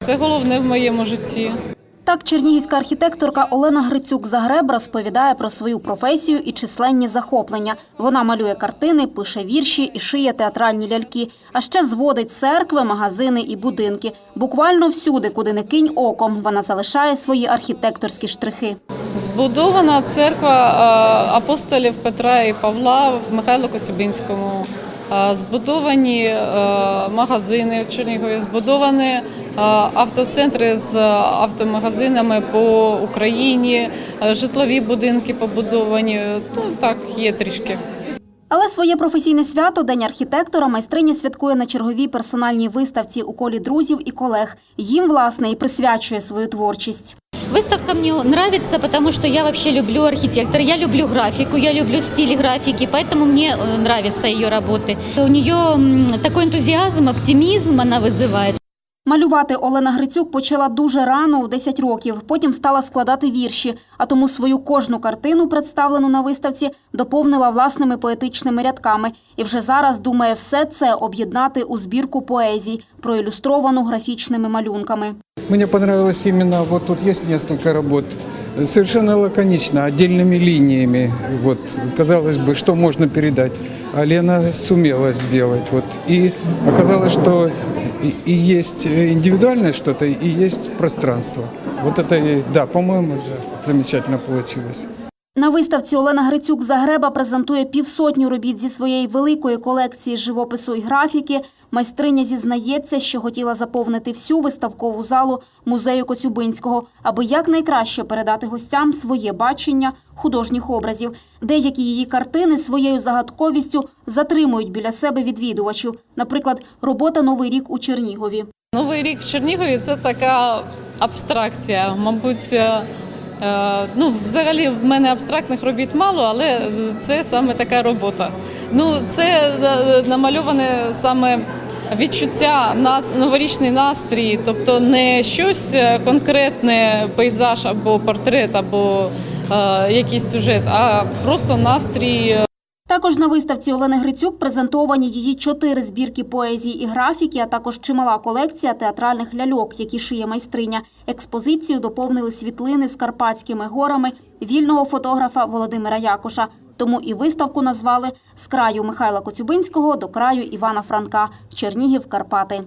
Це головне в моєму житті. Так, чернігівська архітекторка Олена Грицюк Загреб розповідає про свою професію і численні захоплення. Вона малює картини, пише вірші і шиє театральні ляльки. А ще зводить церкви, магазини і будинки. Буквально всюди, куди не кинь оком, вона залишає свої архітекторські штрихи. Збудована церква апостолів Петра і Павла в Михайло Коцюбинському. Збудовані магазини в Чернігові, збудовані автоцентри з автомагазинами по Україні, е, житлові будинки побудовані. Ну так, є трішки. Але своє професійне свято День архітектора майстриня святкує на черговій персональній виставці у колі друзів і колег. Їм, власне, і присвячує свою творчість. Выставка мне нравится, потому что я вообще люблю архитектора, я люблю графику, я люблю стиль графики, поэтому мне э, нравятся ее работы. У нее м, такой энтузиазм, оптимизм она вызывает. Малювати Олена Грицюк почала дуже рано, у 10 років. Потім стала складати вірші, а тому свою кожну картину, представлену на виставці, доповнила власними поетичними рядками. І вже зараз думає все це об'єднати у збірку поезій, проілюстровану графічними малюнками. Мне понравилось именно, вот тут есть несколько работ, совершенно лаконично, отдельными линиями. Вот, казалось бы, что можно передать. А Лена сумела сделать. Вот. И оказалось, что и, и есть индивидуальное что-то, и есть пространство. Вот это, да, по-моему, замечательно получилось. На виставці Олена Грицюк Загреба презентує півсотню робіт зі своєї великої колекції живопису і графіки. Майстриня зізнається, що хотіла заповнити всю виставкову залу музею Коцюбинського, аби якнайкраще передати гостям своє бачення художніх образів. Деякі її картини своєю загадковістю затримують біля себе відвідувачів. Наприклад, робота Новий рік у Чернігові. Новий рік в Чернігові це така абстракція. Мабуть, е, ну, взагалі в мене абстрактних робіт мало, але це саме така робота. Ну, це е, намальоване саме відчуття новорічний настрій, тобто не щось е, конкретне, пейзаж або портрет, або е, якийсь сюжет, а просто настрій е, Також на виставці Олени Грицюк презентовані її чотири збірки поезії і графіки, а також чимала колекція театральних ляльок, які шиє майстриня. Експозицію доповнили світлини з Карпатськими горами вільного фотографа Володимира Якоша. Тому і виставку назвали «З краю Михайла Коцюбинського до краю Івана Франка. Чернігів, Карпати».